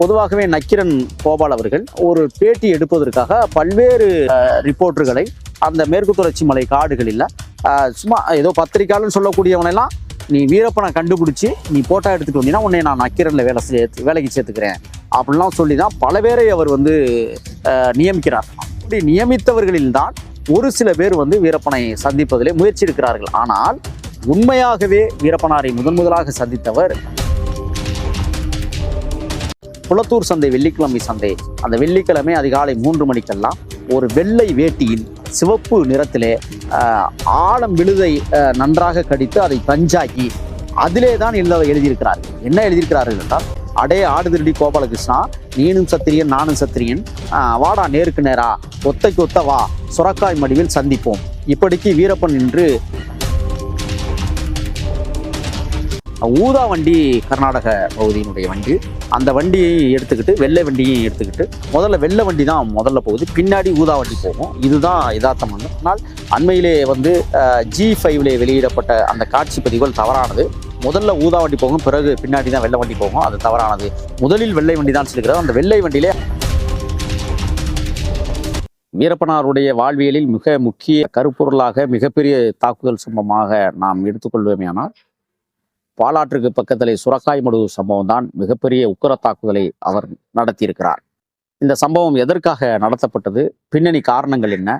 பொதுவாகவே நக்கிரன் கோபால் அவர்கள் ஒரு பேட்டி எடுப்பதற்காக பல்வேறு ரிப்போர்ட்டுகளை ரிப்போர்ட்டர்களை அந்த மேற்கு தொடர்ச்சி மலை காடுகளில் சும்மா ஏதோ பத்திரிக்கையாளன்னு சொல்லக்கூடியவனெல்லாம் நீ வீரப்பனை கண்டுபிடிச்சி நீ போட்டோ எடுத்துட்டு வந்தீங்கன்னா உன்னை நான் நக்கிரனில் வேலை சேர்த்து வேலைக்கு சேர்த்துக்கிறேன். அப்படிலாம் சொல்லி தான் பல பேரை அவர் வந்து நியமிக்கிறார். அப்படி நியமித்தவர்களில் தான் ஒரு சில பேர் வந்து வீரப்பனை சந்திப்பதிலே முயற்சி எடுக்கிறார்கள். ஆனால் உண்மையாகவே வீரப்பனாரை முதன் முதலாக சந்தித்தவர் குளத்தூர் சந்தை வெள்ளிக்கிழமை சந்தை. அந்த வெள்ளிக்கிழமை அதிகாலை மூன்று மணிக்கெல்லாம் ஒரு வெள்ளை வேட்டியில் சிவப்பு நிறத்திலே ஆழம் விழுதை நன்றாக கடித்து அதை பஞ்சாக்கி அதிலே தான் எழுத எழுதியிருக்கிறார்கள் என்ன எழுதியிருக்கிறார்கள் என்றால் அடே ஆடுதிருடி கோபாலகிருஷ்ணா நீனும் சத்திரியன் நானும் சத்திரியன் வாடா நேருக்கு நேரா ஒத்தைக்கு ஒத்த வா சுரக்காய் மடிவில் சந்திப்போம். இப்படிக்கு வீரப்பன் என்று ஊதா வண்டி கர்நாடக பகுதியினுடைய வண்டி. அந்த வண்டியை எடுத்துக்கிட்டு வெள்ளை வண்டியையும் எடுத்துக்கிட்டு முதல்ல வெள்ளை வண்டி தான் முதல்ல போகுது. பின்னாடி ஊதா வண்டி போகும். இதுதான் யதார்த்தம் ஆனால் அண்மையிலே வந்து ஜி ஃபைவ்ல வெளியிடப்பட்ட அந்த காட்சி பதிவுகள் தவறானது. முதல்ல ஊதா வண்டி போகும் பிறகு பின்னாடி தான் வெள்ளை வண்டி போகும். அது தவறானது. முதலில் வெள்ளை வண்டி தான் செல்கிறது. அந்த வெள்ளை வண்டியிலே வீரப்பனாருடைய வாழ்வியலில் மிக முக்கிய கருப்பொருளாக மிகப்பெரிய தாக்குதல் சம்பவமாக நாம் எடுத்துக்கொள்வோமேயானால் பாலாற்றுக்கு பக்கத்திலே சுரக்காய் மடு சம்பவம் தான் மிகப்பெரிய உக்கர தாக்குதலை அவர் நடத்தியிருக்கிறார். இந்த சம்பவம் எதற்காக நடத்தப்பட்டது? பின்னணி காரணங்கள் என்ன?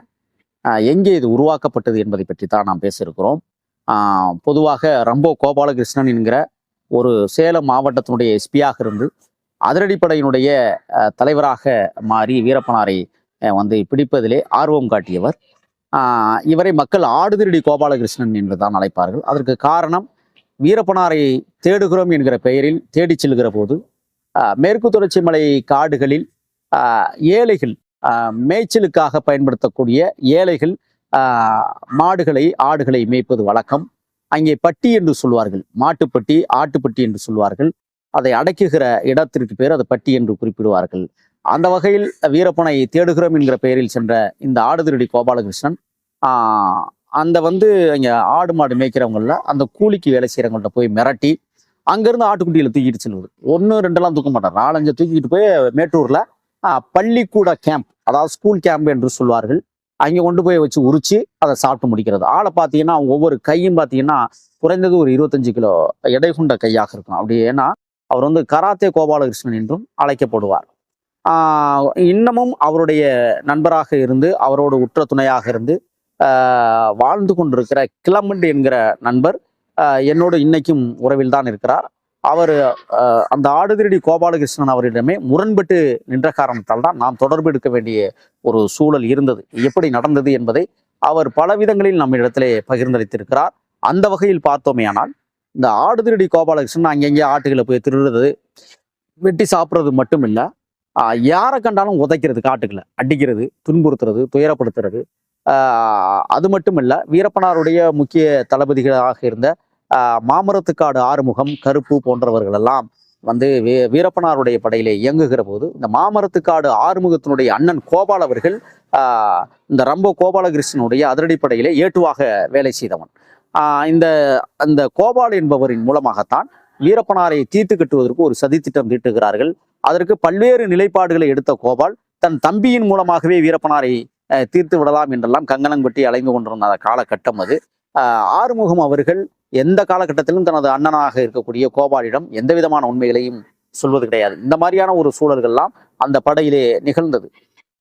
எங்கே இது உருவாக்கப்பட்டது என்பதை பற்றி தான் நாம் பேசியிருக்கிறோம். பொதுவாக ரம்போ கோபாலகிருஷ்ணன் என்கிற ஒரு சேலம் மாவட்டத்தினுடைய எஸ்பியாக இருந்து அதிரடிப்படையினுடைய தலைவராக மாறி வீரப்பனாரை வந்து பிடிப்பதிலே ஆர்வம் காட்டியவர். இவரை மக்கள் ஆடுதிரடி கோபாலகிருஷ்ணன் என்று தான் அழைப்பார்கள். அதற்கு காரணம் வீரப்பனாரை தேடுகிறோம் என்கிற பெயரில் தேடி செல்கிற போது மேற்கு தொடர்ச்சி மலை காடுகளில் ஏழைகள் மேய்ச்சலுக்காக பயன்படுத்தக்கூடிய ஏழைகள் மாடுகளை ஆடுகளை மேய்ப்பது வழக்கம். அங்கே பட்டி என்று சொல்வார்கள். மாட்டுப்பட்டி ஆட்டுப்பட்டி என்று சொல்வார்கள். அதை அடக்குகிற இடத்திற்கு பேர் அது பட்டி என்று குறிப்பிடுவார்கள். அந்த வகையில் வீரப்பனை தேடுகிறோம் என்கிற பெயரில் சென்ற இந்த ஆடுதிரடி கோபாலகிருஷ்ணன் அந்த வந்து இங்கே ஆடு மாடு மேய்க்கிறவங்கள அந்த கூலிக்கு வேலை செய்கிறவங்கள்ட்ட போய் மிரட்டி அங்கேருந்து ஆட்டுக்குட்டியில் தூக்கிட்டு செல்வது. ஒன்று ரெண்டெல்லாம் தூக்க மாட்டார். நாலஞ்சு தூக்கிட்டு போய் மேட்டூரில் பள்ளிக்கூட கேம்ப் அதாவது ஸ்கூல் கேம்ப் என்று சொல்வார்கள். அங்கே கொண்டு போய் வச்சு உரிச்சு அதை சாப்பிட்டு முடிக்கிறது. ஆளை பார்த்தீங்கன்னா அவங்க ஒவ்வொரு கையும் பார்த்தீங்கன்னா குறைந்தது ஒரு இருபத்தஞ்சு கிலோ எடை கொண்ட கையாக இருக்கும் அப்படி ஏன்னா அவர் வந்து கராத்தே கோபாலகிருஷ்ணன் என்றும் அழைக்கப்படுவார். இன்னமும் அவருடைய நண்பராக இருந்து அவரோட உற்ற துணையாக இருந்து வாழ்ந்து கொண்டிருக்கிற கிளமண்ட் என்கிற நண்பர் என்னோடு இன்னைக்கும் உறவில் தான் இருக்கிறார். அவர் அந்த ஆடுதிரடி கோபாலகிருஷ்ணன் அவரிடமே முரண்பட்டு நின்ற காரணத்தால் தான் நாம் தொடர்பு எடுக்க வேண்டிய ஒரு சூழல் இருந்தது. எப்படி நடந்தது என்பதை அவர் பல விதங்களில் நம்ம இடத்திலே பகிர்ந்தளித்திருக்கிறார். அந்த வகையில் பார்த்தோமேயானால் இந்த ஆடுதிரடி கோபாலகிருஷ்ணன் அங்கங்கே ஆட்டுகளை போய் திருடுறது வெட்டி சாப்பிட்றது மட்டும் இல்லை யாரை கண்டாலும் உதைக்கிறது காட்டுகளை அடிக்கிறது துன்புறுத்துறது துயரப்படுத்துறது அது மட்டும் இல்லை வீரப்பனாருடைய முக்கிய தளபதிகளாக இருந்த மாமரத்துக்காடு ஆறுமுகம் கருப்பு போன்றவர்களெல்லாம் வந்து வீ வீரப்பனாருடைய படையிலே இயங்குகிற போது இந்த மாமரத்துக்காடு ஆறுமுகத்தினுடைய அண்ணன் கோபால் அவர்கள் இந்த ரம்போ கோபாலகிருஷ்ணனுடைய அதிரடிப்படையிலே ஏட்டுவாக வேலை செய்தவன். இந்த அந்த கோபால் என்பவரின் மூலமாகத்தான் வீரப்பனாரை தீர்த்து கட்டுவதற்கு ஒரு சதித்திட்டம் தீட்டுகிறார்கள். அதற்கு பல்வேறு நிலைப்பாடுகளை எடுத்த கோபால் தன் தம்பியின் மூலமாகவே வீரப்பனாரை தீர்த்து விடலாம் என்றெல்லாம் கங்கணங்கொட்டி அலைந்து கொண்டிருந்த அந்த காலகட்டம் அது. ஆஹ், ஆறுமுகம் அவர்கள் எந்த காலகட்டத்திலும் தனது அண்ணனாக இருக்கக்கூடிய கோபாலிடம் எந்த விதமான உண்மைகளையும் சொல்வது கிடையாது. இந்த மாதிரியான ஒரு சூழல்கள்லாம் அந்த படையிலே நிகழ்ந்தது.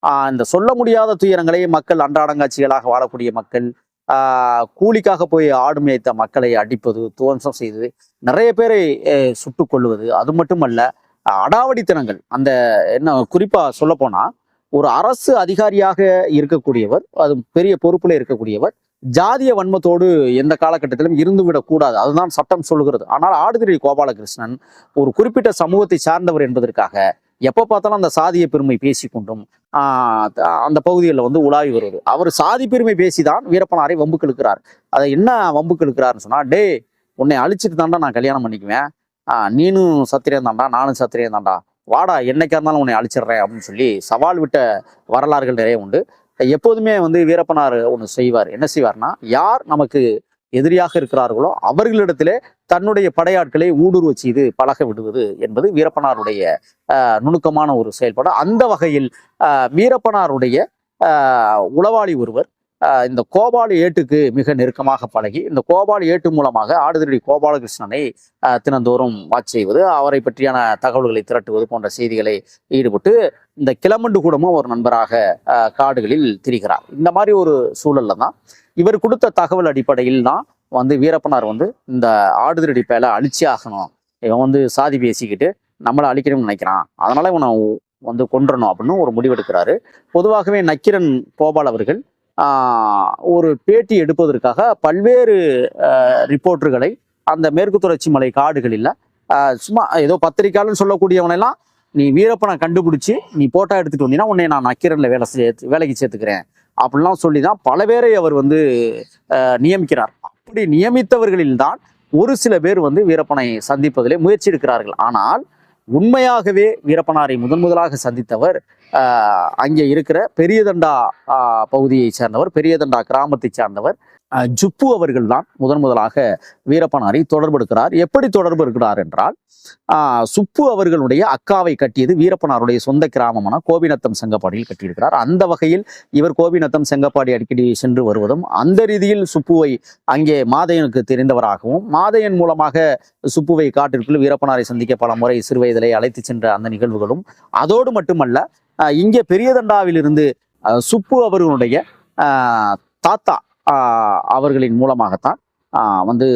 ஆஹ், இந்த சொல்ல முடியாத துயரங்களை மக்கள் அன்றாடங்காட்சிகளாக வாழக்கூடிய மக்கள் ஆஹ், கூலிக்காக போய் ஆடு மேய்த்த மக்களை அடிப்பது துவம்சம் செய்தது நிறைய பேரை அஹ், சுட்டுக் கொள்வது அது மட்டுமல்ல அடாவடித்தனங்கள். அந்த என்ன குறிப்பா சொல்லப்போனால் ஒரு அரசு அதிகாரியாக இருக்கக்கூடியவர் அது பெரிய பொறுப்புல இருக்கக்கூடியவர் ஜாதிய வன்மத்தோடு எந்த காலகட்டத்திலும் இருந்துவிடக் கூடாது அதுதான் சட்டம் சொல்லுகிறது. ஆனால் ஆடுதிரி கோபாலகிருஷ்ணன் ஒரு குறிப்பிட்ட சமூகத்தை சார்ந்தவர் என்பதற்காக எப்போ பார்த்தாலும் அந்த சாதிய பெருமை பேசிக்கொண்டும் அந்த பகுதிகளில் வந்து உலாவி வருவது. அவர் சாதி பெருமை பேசிதான் வீரப்பனாரை வம்பு இழுக்கிறார். அதை என்ன வம்பு இழுக்கிறாருன்னு சொன்னா டே உன்னை அழிச்சிட்டு தாண்டா நான் கல்யாணம் பண்ணிக்குவேன். ஆஹ் நீனும் சத்திரியன் தாண்டா நானும் சத்திரியன் தாண்டா வாடா என்னைக்கா இருந்தாலும் உன்னை அழிச்சிடுறேன் அப்படின்னு சொல்லி சவால் விட்ட வரலாறுகள் நிறைய உண்டு. எப்போதுமே வந்து வீரப்பனார் ஒன்று செய்வார். என்ன செய்வார்னா யார் நமக்கு எதிரியாக இருக்கிறார்களோ அவர்களிடத்திலே தன்னுடைய படையாட்களை ஊடுருவ செய்து பழக விடுவது என்பது வீரப்பனாருடைய நுணுக்கமான ஒரு செயல்பாடு. அந்த வகையில் வீரப்பனாருடைய உளவாளி ஒருவர் இந்த கோபால ஏட்டுக்கு மிக நெருக்கமாக பழகி இந்த கோபால ஏட்டு மூலமாக ஆடுதிரடி கோபாலகிருஷ்ணனை தினந்தோறும் வாட்ச் செய்வது அவரை பற்றியான தகவல்களை திரட்டுவது போன்ற செய்திகளை ஈடுபட்டு இந்த கிளமண்டு கூடமும் ஒரு நண்பராக காடுகளில் திரிகிறார். இந்த மாதிரி ஒரு சூழல்ல தான் இவர் கொடுத்த தகவல் அடிப்படையில் தான் வந்து வீரப்பனார் வந்து இந்த ஆடுதிரடி பேலை அழிச்சி ஆகணும். இவன் வந்து சாதி பேசிக்கிட்டு நம்மளை அழிக்கணும்னு நினைக்கிறான். அதனால இவனை வந்து கொன்றணும் அப்படின்னு ஒரு முடிவெடுக்கிறாரு. பொதுவாகவே நக்கிரன் கோபால் அவர்கள் ஒரு பேட்டி எடுப்பதற்காக பல்வேறு ரிப்போர்ட்டர்களை அந்த மேற்கு தொடர்ச்சி மலை காடுகளில் சும்மா ஏதோ பத்திரிக்கையாளன்னு சொல்லக்கூடியவனெல்லாம் நீ வீரப்பனை கண்டுபிடிச்சி நீ போட்டோ எடுத்துட்டு வந்தீங்கன்னா உன்னை நான் நக்கீரன்ல வேலை சேர்த்து வேலைக்கு சேர்த்துக்கிறேன். அப்படிலாம் சொல்லி தான் பல பேரை அவர் வந்து நியமிக்கிறார். அப்படி நியமித்தவர்களில் தான் ஒரு சில பேர் வந்து வீரப்பனை சந்திப்பதிலே முயற்சி எடுக்கிறார்கள். ஆனால் உண்மையாகவே வீரப்பனாரை முதன் முதலாக சந்தித்தவர் அங்கே இருக்கிற பெரியதண்டா பகுதியை பகுதியைச் சேர்ந்தவர் பெரியதண்டா கிராமத்தை சேர்ந்தவர் ஜுப்பு அவர்கள் தான் முதன் முதலாக வீரப்பனாரை தொடர்பு எடுக்கிறார் எப்படி தொடர்பு இருக்கிறார் என்றால் சுப்பு அவர்களுடைய அக்காவை கட்டியது வீரப்பனாருடைய சொந்த கிராமமான கோபிநத்தம் செங்கப்பாடியில் கட்டியிருக்கிறார். அந்த வகையில் இவர் கோபிநத்தம் செங்கப்பாடி அடிக்கடி சென்று வருவதும் அந்த ரீதியில் சுப்புவை அங்கே மாதையனுக்கு தெரிந்தவராகவும் மாதையன் மூலமாக சுப்புவை காட்டிற்குள் வீரப்பனாரை சந்திக்க பல முறை சிறுவயதிலே அழைத்து சென்ற அந்த நிகழ்வுகளும் அதோடு மட்டுமல்ல இங்கே பெரியதண்டாவிலிருந்து சுப்பு அவர்களுடைய தாத்தா அவர்களின் மூலமாகத்தான் வந்து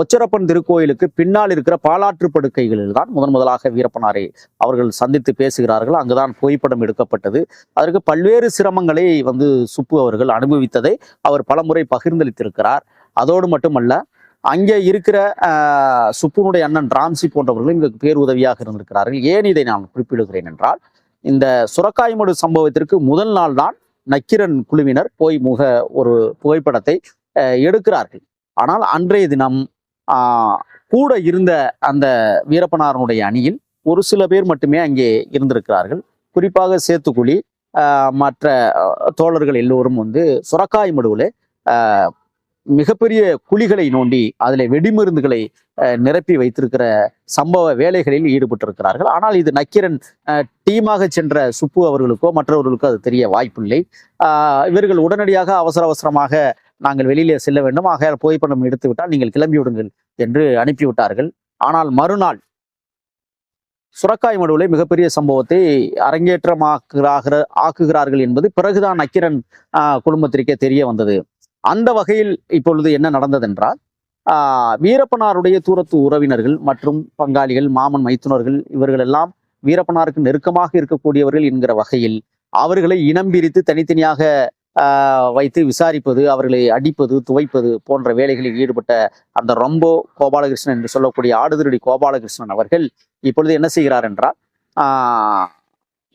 ஒச்சரப்பன் திருக்கோயிலுக்கு பின்னால் இருக்கிற பாலாற்று படுக்கைகளில் தான் முதன் முதலாக வீரப்பனாரை அவர்கள் சந்தித்து பேசுகிறார்கள். அங்குதான் புகைப்படம் எடுக்கப்பட்டது. அதற்கு பல்வேறு சிரமங்களை வந்து சுப்பு அவர்கள் அனுபவித்ததை அவர் பலமுறை பகிர்ந்தளித்திருக்கிறார். அதோடு மட்டுமல்ல அங்கே இருக்கிற சுப்புனுடைய அண்ணன் ராம்சி போன்றவர்களும் இங்கு பேருதவியாக இருந்திருக்கிறார்கள். ஏன் இதை நான் குறிப்பிடுகிறேன் என்றால் இந்த சுரக்காய்மடு சம்பவத்திற்கு முதல் நாள் தான் நக்கிரன் குழுவினர் போய் முக ஒரு புகைப்படத்தை எடுக்கிறார்கள். ஆனால் அன்றைய தினம் ஆஹ், கூட இருந்த அந்த வீரப்பனாரனுடைய அணியில் ஒரு சில பேர் மட்டுமே அங்கே இருந்திருக்கிறார்கள். குறிப்பாக சேத்துக்குழி ஆஹ், மற்ற தோழர்கள் எல்லோரும் வந்து சுரக்காய் மடுவில் மிகப்பெரிய குழிகளை நோண்டி அதில் வெடிமருந்துகளை நிரப்பி வைத்திருக்கிற சம்பவ வேலைகளில் ஈடுபட்டிருக்கிறார்கள். ஆனால் இது நக்கிரன் டீமாக சென்ற சுப்பு அவர்களுக்கோ மற்றவர்களுக்கோ அது தெரிய வாய்ப்பில்லை. ஆஹ், இவர்கள் உடனடியாக அவசர அவசரமாக நாங்கள் வெளியிலே செல்ல வேண்டும். ஆக புகைப்படம் எடுத்து விட்டால் நீங்கள் கிளம்பி விடுங்கள் என்று அனுப்பிவிட்டார்கள். ஆனால் மறுநாள் சுரக்காய் மடுவில் மிகப்பெரிய சம்பவத்தை அரங்கேற்றமாக்குகிறார்கள் ஆக்குகிறார்கள் என்பது பிறகுதான் நக்கிரன் ஆஹ், குடும்பத்திற்கே தெரிய வந்தது. அந்த வகையில் இப்பொழுது என்ன நடந்ததென்றால் வீரப்பனாருடைய தூரத்து உறவினர்கள் மற்றும் பங்காளிகள் மாமன் மைத்துனர்கள் இவர்கள் எல்லாம் வீரப்பனாருக்கு நெருக்கமாக இருக்கக்கூடியவர்கள் என்கிற வகையில் அவர்களை இனம் பிரித்து தனித்தனியாக ஆஹ், வைத்து விசாரிப்பது அவர்களை அடிப்பது துவைப்பது போன்ற வேலைகளில் ஈடுபட்ட அந்த ரொம்போ கோபாலகிருஷ்ணன் என்று சொல்லக்கூடிய ஆடுதிருடி கோபாலகிருஷ்ணன் அவர்கள் இப்பொழுது என்ன செய்கிறார் என்றால்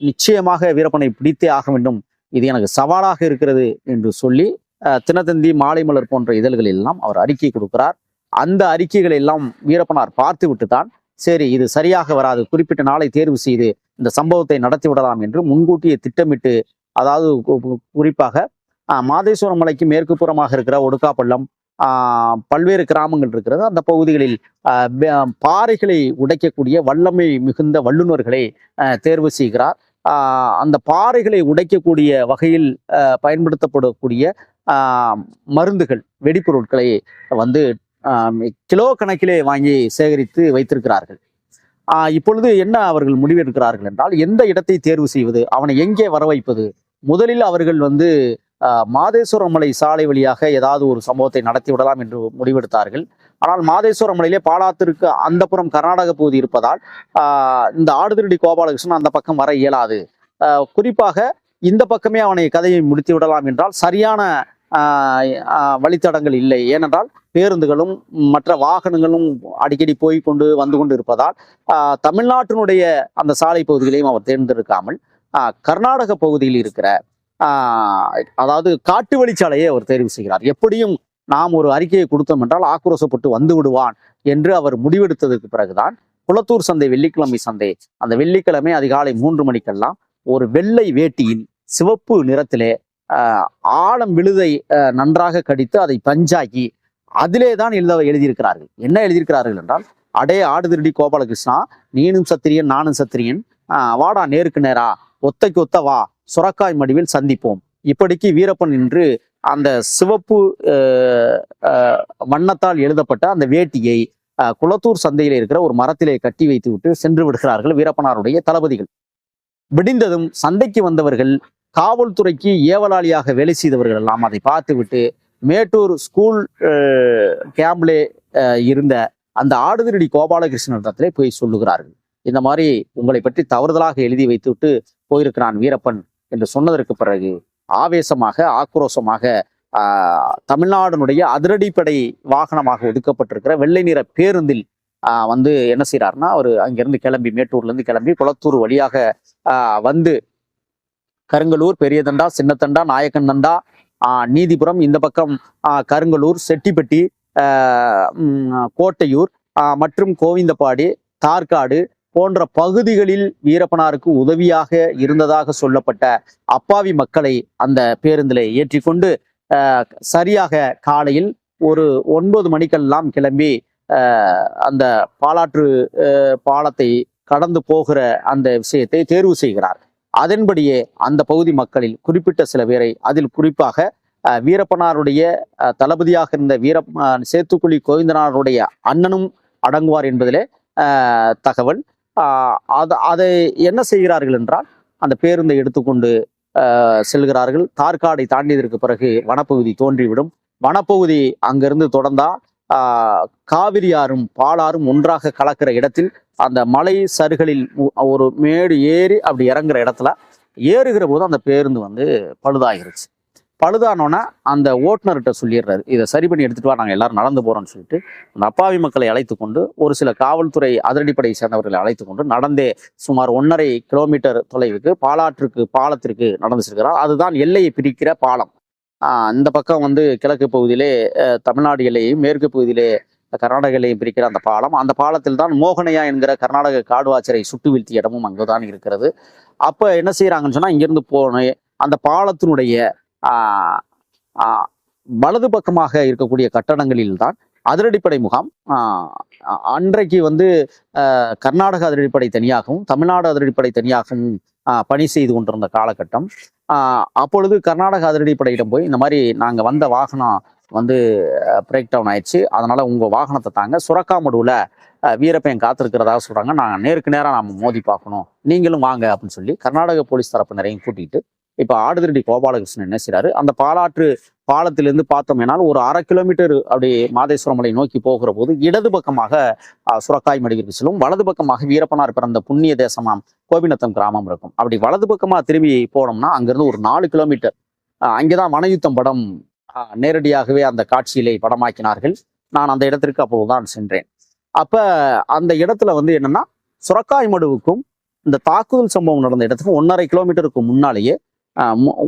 நிச்சயமாக வீரப்பனை பிடித்தே ஆக வேண்டும். இது எனக்கு சவாலாக இருக்கிறது என்று சொல்லி தினத்தந்தி மாலை மலர் போன்ற இதழ்களில் எல்லாம் அவர் அறிக்கை கொடுக்கிறார். அந்த அறிக்கைகளை எல்லாம் வீரப்பனார் பார்த்து விட்டு தான் சரி இது சரியாக வராது குறிப்பிட்ட நாளை தேர்வு செய்து இந்த சம்பவத்தை நடத்தி விடலாம் என்று முன்கூட்டியே திட்டமிட்டு அதாவது குறிப்பாக மாதேஸ்வரம் மலைக்கு மேற்கு புறமாக இருக்கிற ஒடுக்காப்பள்ளம் ஆஹ், பல்வேறு கிராமங்கள் இருக்கிறது. அந்த பகுதிகளில் பாறைகளை உடைக்கக்கூடிய வல்லமை மிகுந்த வல்லுநர்களை தேர்வு செய்கிறார். அந்த பாறைகளை உடைக்கக்கூடிய வகையில் பயன்படுத்தப்படக்கூடிய மருந்துகள் வெடிப்பொருட்களை வந்து கிலோ கணக்கிலே வாங்கி சேகரித்து வைத்திருக்கிறார்கள். இப்பொழுது என்ன அவர்கள் முடிவெடுக்கிறார்கள் என்றால் எந்த இடத்தை தேர்வு செய்வது அவனை எங்கே வர வைப்பது முதலில் அவர்கள் வந்து மாதேஸ்வரமலை சாலை வழியாக ஏதாவது ஒரு சம்பவத்தை நடத்தி விடலாம் என்று முடிவெடுத்தார்கள். ஆனால் மாதேஸ்வரம் மலையிலே பாலாத்திற்கு அந்த புறம் கர்நாடக பகுதி இருப்பதால் இந்த ஆடுதிருடி கோபாலகிருஷ்ணன் அந்த பக்கம் வர இயலாது. குறிப்பாக இந்த பக்கமே அவனை கதையை முடித்து விடலாம் என்றால் சரியான வழித்தடங்கள் இல்லை. ஏனென்றால் பேருந்துகளும் மற்ற வாகனங்களும் அடிக்கடி போய் கொண்டு வந்து கொண்டு இருப்பதால் தமிழ்நாட்டினுடைய அந்த சாலை பகுதிகளையும் அவர் தேர்ந்தெடுக்காமல் கர்நாடக பகுதியில் இருக்கிற அதாவது காட்டு வழிச்சாலையை அவர் தேர்வு செய்கிறார். எப்படியும் நாம் ஒரு அறிக்கையை கொடுத்தோம் என்றால் ஆக்ரோசப்பட்டு வந்து விடுவான் என்று அவர் முடிவெடுத்ததுக்கு பிறகுதான் குளத்தூர் சந்தை வெள்ளிக்கிழமை சந்தை அந்த வெள்ளிக்கிழமை அதிகாலை மூன்று மணிக்கெல்லாம் ஒரு வெள்ளை வேட்டியில் சிவப்பு நிறத்திலே ஆழம் விழுதை நன்றாக கடித்து அதை பஞ்சாக்கி அதிலே தான் எழுத எழுதியிருக்கிறார்கள். என்ன எழுதியிருக்கிறார்கள் என்றால் அடே ஆடு திருடி கோபாலகிருஷ்ணா நீனும் சத்திரியன் நானும் சத்திரியன் வாடா நேருக்கு நேரா ஒத்தைக்கு ஒத்த வா சுரக்காய் மடிவில் சந்திப்போம். இப்படிக்கு வீரப்பன் என்று அந்த சிவப்பு வண்ணத்தால் எழுதப்பட்ட அந்த வேட்டியை குளத்தூர் சந்தையில் இருக்கிற ஒரு மரத்திலே கட்டி வைத்து விட்டு சென்று விடுகிறார்கள் வீரப்பனாருடைய தளபதிகள். விடிந்ததும் சந்தைக்கு வந்தவர்கள் காவல்துறைக்கு ஏவலாளியாக வேலை செய்தவர்கள் எல்லாம் அதை பார்த்துவிட்டு மேட்டூர் ஸ்கூல் கேம்ப்லே இருந்த அந்த ஆடுதிரடி கோபாலகிருஷ்ணனிடத்திலே போய் சொல்லுகிறார்கள். இந்த மாதிரி உங்களை பற்றி தவறுதலாக எழுதி வைத்துவிட்டு போயிருக்கிறான் வீரப்பன் என்று சொன்னதற்கு பிறகு ஆவேசமாக ஆக்ரோஷமாக ஆஹ், தமிழ்நாடுனுடைய அதிரடிப்படை வாகனமாக ஒதுக்கப்பட்டிருக்கிற வெள்ளை நிற பேருந்தில் வந்து என்ன செய்யறாருன்னா அவர் அங்கிருந்து கிளம்பி மேட்டூர்ல இருந்து கிளம்பி குளத்தூர் வழியாக ஆஹ், வந்து கருங்கலூர் பெரியதண்டா சின்னத்தண்டா நாயக்கன்தண்டா ஆஹ், நீதிபுரம் இந்த பக்கம் ஆஹ், கருங்கலூர் செட்டிப்பட்டி ஆஹ், கோட்டையூர் ஆஹ், மற்றும் கோவிந்தப்பாடி தார்காடு போன்ற பகுதிகளில் வீரப்பனாருக்கு உதவியாக இருந்ததாக சொல்லப்பட்ட அப்பாவி மக்களை அந்த பேருந்தில் ஏற்றிக்கொண்டு ஆஹ், சரியாக காலையில் ஒரு ஒன்பது மணிக்கெல்லாம் கிளம்பி அந்த பாலாற்று பாலத்தை கடந்து போகிற அந்த விஷயத்தை தேர்வு செய்கிறார். அதன்படியே அந்த பகுதி மக்களில் குறிப்பிட்ட சில பேரை அதில் குறிப்பாக வீரப்பனாருடைய தளபதியாக இருந்த வீர சேத்துக்குழி கோவிந்தனாருடைய அண்ணனும் அடங்குவார் என்பதிலே தகவல். அது அதை என்ன செய்கிறார்கள் என்றால் அந்த பேருந்தை எடுத்துக்கொண்டு செல்கிறார்கள். தார்காடை தாண்டியதற்கு பிறகு வனப்பகுதி தோன்றிவிடும். வனப்பகுதி அங்கிருந்து தொடர்ந்தா ஆஹ், காவிரி ஆறும் பாலாறும் ஒன்றாக கலக்கிற இடத்தில் அந்த மலை சருகளில் ஒரு மேடு ஏறி அப்படி இறங்குற இடத்துல ஏறுகிற போது அந்த பேருந்து வந்து பழுதாகிருச்சு. பழுதானோன்னா அந்த ஓட்டுநர்கிட்ட சொல்லிடுறாரு. இதை சரி பண்ணி எடுத்துட்டு வா நாங்கள் எல்லாரும் நடந்து போகிறோம்னு சொல்லிட்டு அந்த அப்பாவி மக்களை அழைத்து கொண்டு ஒரு சில காவல்துறை அதிரடிப்படையை சேர்ந்தவர்களை அழைத்து கொண்டு நடந்தே சுமார் ஒன்றரை கிலோமீட்டர் தொலைவுக்கு பாலாற்றுக்கு பாலத்திற்கு நடந்து செல்கிறார். அதுதான் எல்லையை பிரிக்கிற பாலம். இந்த பக்கம் வந்து கிழக்கு பகுதியிலே தமிழ்நாடு எல்லையையும் மேற்கு பகுதியிலே கர்நாடக எல்லையும் பிரிக்கிற அந்த பாலம். அந்த பாலத்தில் தான் மோகனையா என்கிற கர்நாடக காடுவாச்சரை சுட்டு வீழ்த்திய இடமும் அங்குதான் இருக்கிறது. அப்போ என்ன செய்கிறாங்கன்னு சொன்னால் இங்கிருந்து போன அந்த பாலத்தினுடைய வலது பக்கமாக இருக்கக்கூடிய கட்டடங்களில் தான் அதிரடிப்படை முகாம். அன்றைக்கு வந்து கர்நாடக அதிரடிப்படை தனியாகவும் தமிழ்நாடு அதிரடிப்படை தனியாகவும் பணி செய்து கொண்டிருந்த காலகட்டம். அப்பொழுது கர்நாடக அதிரடிப்படையிடம் போய் இந்த மாதிரி நாங்கள் வந்த வாகனம் வந்து பிரேக் டவுன் ஆயிடுச்சு. அதனால் உங்கள் வாகனத்தை தாங்க சுரக்காமடுவில் வீரப்பையன் காத்திருக்கிறதா சொல்கிறாங்க நாங்கள் நேருக்கு நேராக நாம் மோதி பார்க்கணும். நீங்களும் வாங்க அப்படின்னு சொல்லி கர்நாடக போலீஸ் தரப்பினரையும் கூட்டிகிட்டு இப்போ ஆடுதிரடி கோபாலகிருஷ்ணன் என்ன செய்கிறாரு அந்த பாலாற்று பாலத்திலிருந்து பார்த்தோம்னால் ஒரு அரை கிலோமீட்டர் அப்படி மாதேஸ்வரம் மலை நோக்கி போகிற போது இடது பக்கமாக சுரக்காய் மடிகிற்கு செல்லும். வலது பக்கமாக வீரப்பனார் பிறந்த புண்ணிய தேசமாம் கோபிநத்தம் கிராமம் இருக்கும். அப்படி வலது பக்கமாக திரும்பி போனோம்னா அங்கேருந்து ஒரு நாலு கிலோமீட்டர் அங்கே தான் வனயுத்தம் படம் நேரடியாகவே அந்த காட்சியிலே படமாக்கினார்கள். நான் அந்த இடத்திற்கு அப்போதுதான் சென்றேன். அப்போ அந்த இடத்துல வந்து என்னன்னா சுரக்காய் மடுவுக்கும் இந்த தாக்குதல் சம்பவம் நடந்த இடத்துக்கும் ஒன்றரை கிலோமீட்டருக்கு முன்னாலேயே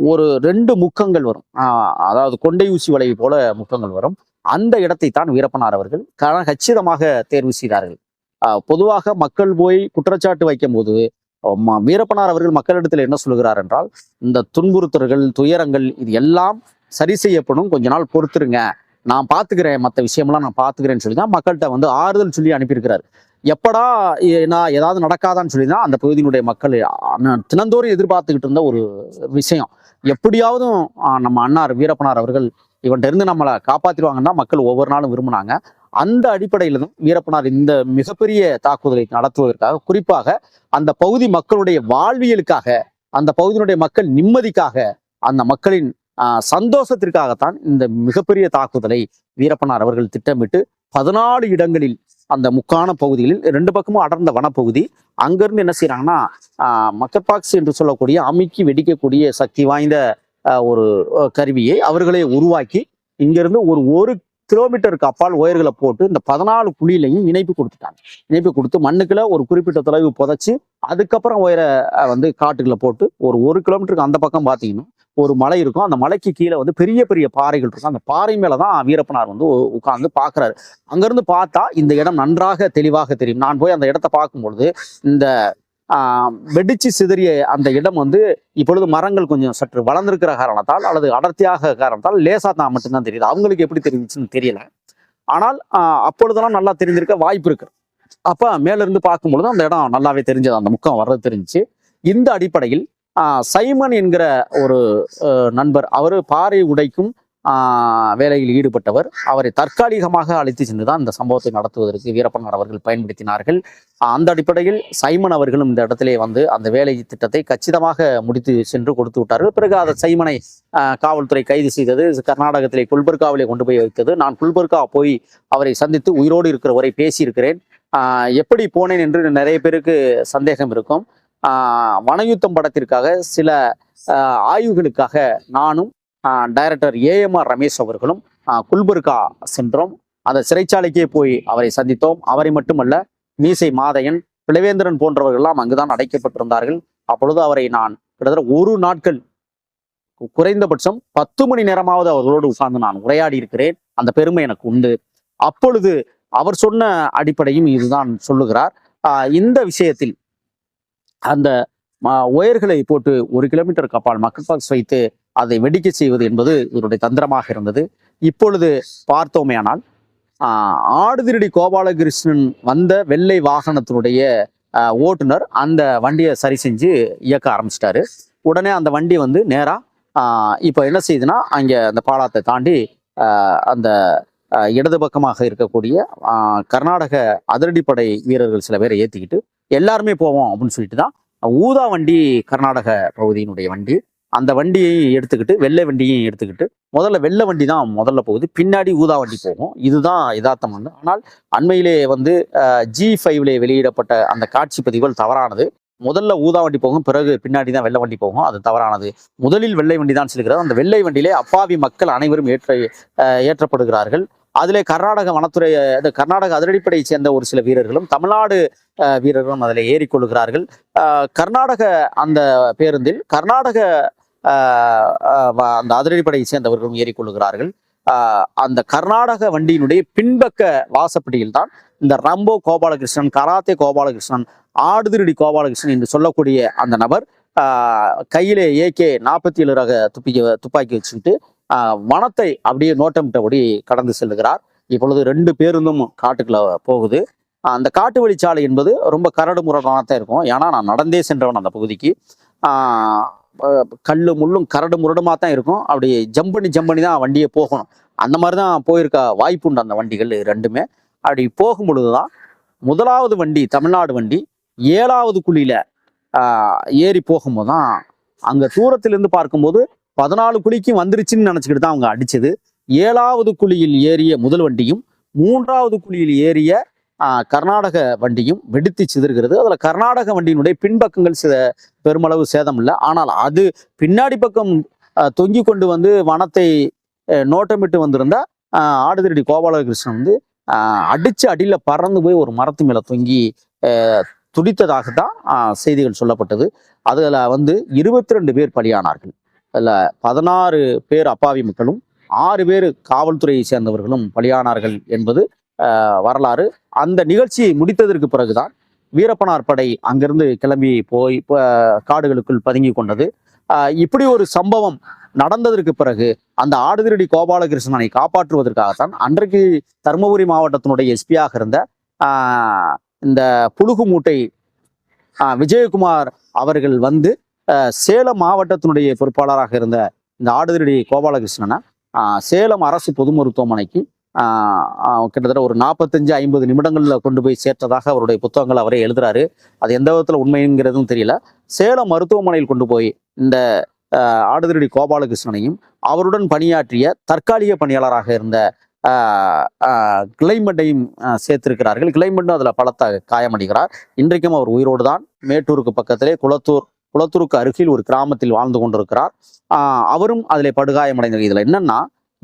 ஒரு ரெண்டு முக்கங்கள் வரும். ஆஹ், அதாவது கொண்டை ஊசி வளைவு போல முக்கங்கள் வரும். அந்த இடத்தை தான் வீரப்பனார் அவர்கள் கன கச்சிதமாக தேர்வு செய்தார்கள். ஆஹ், பொதுவாக மக்கள் போய் குற்றச்சாட்டு வைக்கும் போது ம- வீரப்பனார் அவர்கள் மக்களிடத்தில் என்ன சொல்லுகிறார் என்றால் இந்த துன்புறுத்தல்கள் துயரங்கள் இது எல்லாம் சரி செய்யப்படும். கொஞ்ச நாள் பொறுத்துருங்க. நான் பார்த்துக்கிறேன் மற்ற விஷயம்லாம் நான் பார்த்துக்கிறேன்னு சொல்லி தான் மக்கள்கிட்ட வந்து ஆறுதல் சொல்லி அனுப்பியிருக்கிறார். எப்படா நான் ஏதாவது நடக்காதான்னு சொல்லி தான் அந்த பகுதியினுடைய மக்கள் தினந்தோறும் எதிர்பார்த்துக்கிட்டு இருந்த ஒரு விஷயம். எப்படியாவதும் நம்ம அண்ணார் வீரப்பனார் அவர்கள் இவன்ட்ட இருந்து நம்மளை காப்பாற்றிடுவாங்கன்னா மக்கள் ஒவ்வொரு நாளும் விரும்பினாங்க. அந்த அடிப்படையில் தான் வீரப்பனார் இந்த மிகப்பெரிய தாக்குதலை நடத்துவதற்காக குறிப்பாக அந்த பகுதி மக்களுடைய வாழ்வியலுக்காக அந்த பகுதியினுடைய மக்கள் நிம்மதிக்காக அந்த மக்களின் சந்தோஷத்திற்காகத்தான் இந்த மிகப்பெரிய தாக்குதலை வீரப்பனார் அவர்கள் திட்டமிட்டு பதினாலு இடங்களில் அந்த முக்கான பகுதிகளில் ரெண்டு பக்கமும் அடர்ந்த வனப்பகுதி. அங்கிருந்து என்ன செய்யறாங்கன்னா மக்கப்பாக்ஸ் என்று சொல்லக்கூடிய அமுக்கி வெடிக்கக்கூடிய சக்தி வாய்ந்த ஆஹ், ஒரு கருவியை அவர்களே உருவாக்கி இங்கிருந்து ஒரு ஒரு கிலோமீட்டருக்கு அப்பால் ஒயர்களை போட்டு இந்த பதினாலு குழியிலையும் இணைப்பு கொடுத்துட்டாங்க. இணைப்பு கொடுத்து மண்ணுக்குள்ள ஒரு குறிப்பிட்ட தொலைவு புதைச்சி அதுக்கப்புறம் ஒயரை வந்து காட்டுகளை போட்டு ஒரு ஒரு கிலோமீட்டருக்கு அந்த பக்கம் பார்த்தீங்கன்னா ஒரு மலை இருக்கும். அந்த மலைக்கு கீழே வந்து பெரிய பெரிய பாறைகள் இருக்கும். அந்த பாறை மேலே தான் வீரப்பனார் வந்து உட்காந்து உட்கார்ந்து பார்க்கறாரு அங்கேருந்து பார்த்தா இந்த இடம் நன்றாக தெளிவாக தெரியும். நான் போய் அந்த இடத்த பார்க்கும்பொழுது இந்த வெடிச்சு சிதறிய அந்த இடம் வந்து இப்பொழுது மரங்கள் கொஞ்சம் சற்று வளர்ந்திருக்கிற காரணத்தால் அல்லது அடர்த்தியாக காரணத்தால் லேசா தான் மட்டும்தான் தெரியுது. அவங்களுக்கு எப்படி தெரிஞ்சிச்சுன்னு தெரியல. ஆனால் அப்பொழுதெல்லாம் நல்லா தெரிஞ்சிருக்க வாய்ப்பு இருக்கு. அப்ப மேலிருந்து பார்க்கும்பொழுது பார்க்கும் அந்த இடம் நல்லாவே தெரிஞ்சது. அந்த முக்கம் வர்றது தெரிஞ்சுச்சு. இந்த அடிப்படையில் சைமன் என்கிற ஒரு நண்பர் அவர் பாறை உடைக்கும் வேலையில் ஈடுபட்டவர் அவரை தற்காலிகமாக அழைத்து சென்று தான் இந்த சம்பவத்தை நடத்துவதற்கு வீரப்பனார் அவர்கள் பயன்படுத்தினார்கள். அந்த அடிப்படையில் சைமன் அவர்களும் இந்த இடத்திலே வந்து அந்த வேலை திட்டத்தை கச்சிதமாக முடித்து சென்று கொடுத்து விட்டார்கள். பிறகு அதை சைமனை காவல்துறை கைது செய்தது. கர்நாடகத்திலே குல்பர்காவிலே கொண்டு போய் வைத்தது. நான் குல்பர்கா போய் அவரை சந்தித்து உயிரோடு இருக்கிற வரை பேசியிருக்கிறேன் எப்படி போனேன் என்று நிறைய பேருக்கு சந்தேகம் இருக்கும். வனயுத்தம் படத்திற்காக சில ஆய்வுகளுக்காக நானும் டைரக்டர் ஏஎம்ஆர் ரமேஷ் அவர்களும் குல்பர்கா சென்றோம். அந்த சிறைச்சாலைக்கே போய் அவரை சந்தித்தோம். அவரை மட்டுமல்ல மீசை மாதையன் பிளவேந்திரன் போன்றவர்கள்லாம் அங்குதான் அடைக்கப்பட்டிருந்தார்கள். அப்பொழுது அவரை நான் கிட்டத்தட்ட ஒரு நாட்கள் குறைந்தபட்சம் பத்து மணி நேரமாவது அவர்களோடு உட்கார்ந்து நான் உரையாடி இருக்கிறேன். அந்த பெருமை எனக்கு உண்டு. அப்பொழுது அவர் சொன்ன அடிப்படையும் இதுதான் சொல்லுகிறார். இந்த விஷயத்தில் அந்த ஒயர்களை போட்டு ஒரு கிலோமீட்டருக்கு அப்பால் மக்கள் பாக்ஸ் வைத்து அதை வெடிக்க செய்வது என்பது இவருடைய தந்திரமாக இருந்தது. இப்பொழுது பார்த்தோமேயானால் ஆஹ், ஆடுதிரடி கோபாலகிருஷ்ணன் வந்த வெள்ளை வாகனத்தினுடைய ஓட்டுநர் அந்த வண்டியை சரி செஞ்சு இயக்க ஆரம்பிச்சிட்டாரு. உடனே அந்த வண்டி வந்து நேராக இப்போ என்ன செய்யுதுன்னா அங்கே அந்த பாலாத்தை தாண்டி அந்த இடது பக்கமாக இருக்கக்கூடிய கர்நாடக அதிரடிப்படை வீரர்கள் சில பேரை ஏற்றிக்கிட்டு எல்லாருமே போவோம் அப்படின்னு சொல்லிட்டு தான் ஊதா வண்டி கர்நாடக பகுதியினுடைய வண்டி அந்த வண்டியை எடுத்துக்கிட்டு வெள்ளை வண்டியையும் எடுத்துக்கிட்டு முதல்ல வெள்ளை வண்டி தான் முதல்ல போகுது. பின்னாடி ஊதா வண்டி போகும். இதுதான் யதார்த்தம் வந்து ஆனால் அண்மையிலே வந்து ஜி ஃபைவ்லே வெளியிடப்பட்ட அந்த காட்சி பதிவுகள் தவறானது. முதல்ல ஊதா வண்டி போகும் பிறகு பின்னாடி தான் வெள்ளை வண்டி போகும். அது தவறானது. முதலில் வெள்ளை வண்டி தான் செல்கிறது. அந்த வெள்ளை வண்டியிலே அப்பாவி மக்கள் அனைவரும் ஏற்ற ஏற்றப்படுகிறார்கள். அதிலே கர்நாடக வனத்துறை அது கர்நாடக அதிரடிப்படையை சேர்ந்த ஒரு சில வீரர்களும் தமிழ்நாடு வீரர்களும் அதில் ஏறிக்கொள்கிறார்கள். கர்நாடக அந்த பேருந்தில் கர்நாடக அந்த அதிரடிப்படையை சேர்ந்தவர்களும் ஏறிக்கொள்கிறார்கள் அந்த கர்நாடக வண்டியினுடைய பின்பக்க வாசப்படியில் தான் இந்த ரம்போ கோபாலகிருஷ்ணன் கராத்தே கோபாலகிருஷ்ணன் ஆடுதிரடி கோபாலகிருஷ்ணன் என்று சொல்லக்கூடிய அந்த நபர் கையிலே ஏகே நாற்பத்தி ஏழு ரக துப்பி துப்பாக்கி வச்சுக்கிட்டு வனத்தை அப்படியே நோட்டமிட்டபடி கடந்து செல்லுகிறார். இப்பொழுது ரெண்டு பேருந்தும் காட்டுக்குள்ள போகுது. அந்த காட்டு வழிச்சாலை என்பது ரொம்ப கரடு முரடான தான் இருக்கும். ஏன்னா நான் நடந்தே சென்றவன் அந்த பகுதிக்கு. கல் முள்ளும் கரடு முரடுமா தான் இருக்கும். அப்படி ஜம்ப் பண்ணி ஜம்ப் பண்ணி தான் வண்டியை போகணும். அந்த மாதிரி தான் போயிருக்க வாய்ப்பு உண்டு அந்த வண்டிகள் ரெண்டுமே. அப்படி போகும் பொழுதுதான் முதலாவது வண்டி தமிழ்நாடு வண்டி ஏழாவது குழியில் ஏறி போகும்போது தான் அங்கே தூரத்திலிருந்து பார்க்கும்போது பதினாலு குழிக்கும் வந்துருச்சுன்னு நினச்சிக்கிட்டு தான் அவங்க அடிச்சது. ஏழாவது குழியில் ஏறிய முதல் வண்டியும் மூன்றாவது குழியில் ஏறிய கர்நாடக வண்டியும் வெடித்து சிதறுகிறது. அதில் கர்நாடக வண்டியினுடைய பின்பக்கங்கள் சில பெருமளவு சேதம் இல்லை ஆனால் அது பின்னாடி பக்கம் தொங்கி கொண்டு வந்து வனத்தை நோட்டமிட்டு வந்திருந்தால் ஆடுதிரடி கோபாலகிருஷ்ணன் வந்து அடித்து அடியில் பறந்து போய் ஒரு மரத்து மேலே தொங்கி துடித்ததாக தான் செய்திகள் சொல்லப்பட்டது. அதில் வந்து இருபத்தி ரெண்டு பேர் பலியானார்கள். அதில் பதினாறு பேர் அப்பாவி மக்களும் ஆறு பேர் காவல்துறையை சேர்ந்தவர்களும் பலியானார்கள் என்பது வரலாறு. அந்த நிகழ்ச்சியை முடித்ததற்கு பிறகுதான் வீரப்பனார் படை அங்கிருந்து கிளம்பி போய் காடுகளுக்குள் பதுங்கி கொண்டது. ஆஹ், இப்படி ஒரு சம்பவம் நடந்ததற்கு பிறகு அந்த ஆடுதிரடி கோபாலகிருஷ்ணனை காப்பாற்றுவதற்காகத்தான் அன்றைக்கு தருமபுரி மாவட்டத்தினுடைய எஸ்பியாக இருந்த ஆஹ், இந்த புழுகு மூட்டை ஆஹ், விஜயகுமார் அவர்கள் வந்து ஆஹ், சேலம் மாவட்டத்தினுடைய பொறுப்பாளராக இருந்த இந்த ஆடுதிரடி கோபாலகிருஷ்ணனை ஆஹ், சேலம் அரசு பொது மருத்துவமனைக்கு கிட்டத்தட்ட ஒரு நாற்பத்தஞ்சு ஐம்பது நிமிடங்களில் கொண்டு போய் சேர்த்ததாக அவருடைய புத்தகங்கள் அவரே எழுதுறாரு. அது எந்த விதத்தில் உண்மைங்கிறதும் தெரியல. சேலம் மருத்துவமனையில் கொண்டு போய் இந்த ஆடுதிரடி கோபாலகிருஷ்ணனையும் அவருடன் பணியாற்றிய தற்காலிக பணியாளராக இருந்த ஆஹ், சேர்த்திருக்கிறார்கள். கிளைமண்டும் அதில் பலத்த காயமடைகிறார். இன்றைக்கும் அவர் உயிரோடு தான் மேட்டூருக்கு பக்கத்திலே குளத்தூர் குளத்தூருக்கு அருகில் ஒரு கிராமத்தில் வாழ்ந்து கொண்டிருக்கிறார். அவரும் அதில் படுகாயமடைந்த இதில் என்னன்னா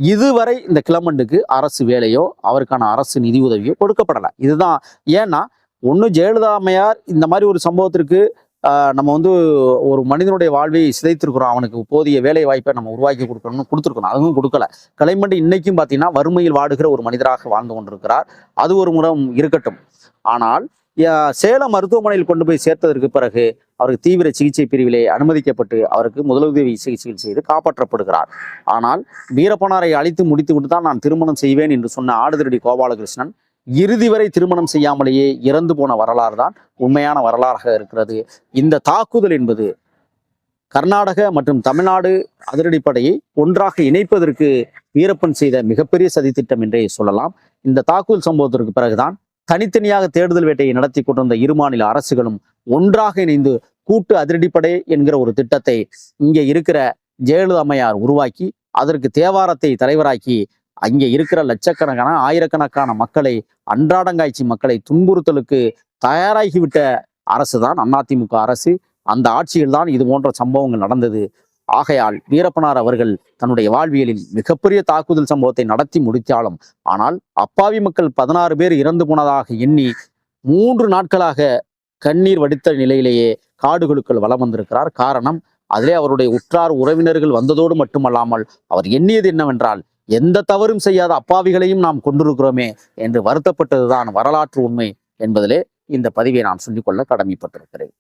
இதுவரை இந்த கிளமண்டுக்கு அரசு வேலையோ அவருக்கான அரசு நிதி உதவியோ கொடுக்கப்படலை. இதுதான் ஏன்னா ஒன்று ஜெயலலிதா அம்மையார் இந்த மாதிரி ஒரு சம்பவத்திற்கு நம்ம வந்து ஒரு மனிதனுடைய வாழ்வை சிதைத்திருக்கிறோம். அவனுக்கு போதிய வேலை வாய்ப்பை நம்ம உருவாக்கி கொடுக்கணும்னு கொடுத்துருக்கணும் அதுவும் கொடுக்கல. கலைமண்டு இன்னைக்கும் பார்த்தீங்கன்னா வறுமையில் வாடுகிற ஒரு மனிதராக வாழ்ந்து கொண்டிருக்கிறார். அது ஒரு முறம் இருக்கட்டும். ஆனால் சேலம் மருத்துவமனையில் கொண்டு போய் சேர்த்ததற்கு பிறகு அவருக்கு தீவிர சிகிச்சை பிரிவிலே அனுமதிக்கப்பட்டு அவருக்கு முதலுதவி சிகிச்சைகள் செய்து காப்பாற்றப்படுகிறார். ஆனால் வீரப்பனாரை அழித்து முடித்துவிட்டு தான் நான் திருமணம் செய்வேன் என்று சொன்ன ஆடுதிரடி கோபாலகிருஷ்ணன் இறுதி வரை திருமணம் செய்யாமலேயே இறந்து போன வரலாறு தான் உண்மையான வரலாறாக இருக்கிறது. இந்த தாக்குதல் என்பது கர்நாடக மற்றும் தமிழ்நாடு அதிரடிப்படையை ஒன்றாக இணைப்பதற்கு வீரப்பன் செய்த மிகப்பெரிய சதித்திட்டம் என்றே சொல்லலாம். இந்த தாக்குதல் சம்பவத்திற்கு பிறகுதான் தனித்தனியாக தேடுதல் வேட்டையை நடத்தி கொண்டிருந்த இரு மாநில அரசுகளும் ஒன்றாக இணைந்து கூட்டு அதிரடிப்படை என்கிற ஒரு திட்டத்தை இங்கே இருக்கிற ஜெயலலிதா அம்மையார் உருவாக்கி அதற்கு தேவாரத்தை தலைவராக்கி அங்கே இருக்கிற லட்சக்கணக்கான ஆயிரக்கணக்கான மக்களை அன்றாடங்காய்ச்சி மக்களை துன்புறுத்தலுக்கு தயாராகிவிட்ட அரசு தான் அதிமுக அரசு. அந்த ஆட்சியில் தான் இது போன்ற சம்பவங்கள் நடந்தது. ஆகையால் வீரப்பனார் அவர்கள் தன்னுடைய வாழ்வியலில் மிகப்பெரிய தாக்குதல் சம்பவத்தை நடத்தி முடித்தாலும் ஆனால் அப்பாவி மக்கள் பதினாறு பேர் இறந்து போனதாக எண்ணி மூன்று நாட்களாக கண்ணீர் வடித்த நிலையிலேயே காடுகளுக்குள் வலம் வந்திருக்கிறார். காரணம் அதிலே அவருடைய உற்றார் உறவினர்கள் வந்ததோடு மட்டுமல்லாமல் அவர் எண்ணியது என்னவென்றால் எந்த தவறும் செய்யாத அப்பாவிகளையும் நாம் கொண்டிருக்கிறோமே என்று வருத்தப்பட்டதுதான் வரலாற்று உண்மை என்பதிலே இந்த பதிவை நான் சொல்லிக்கொள்ள கடமைப்பட்டிருக்கிறேன்.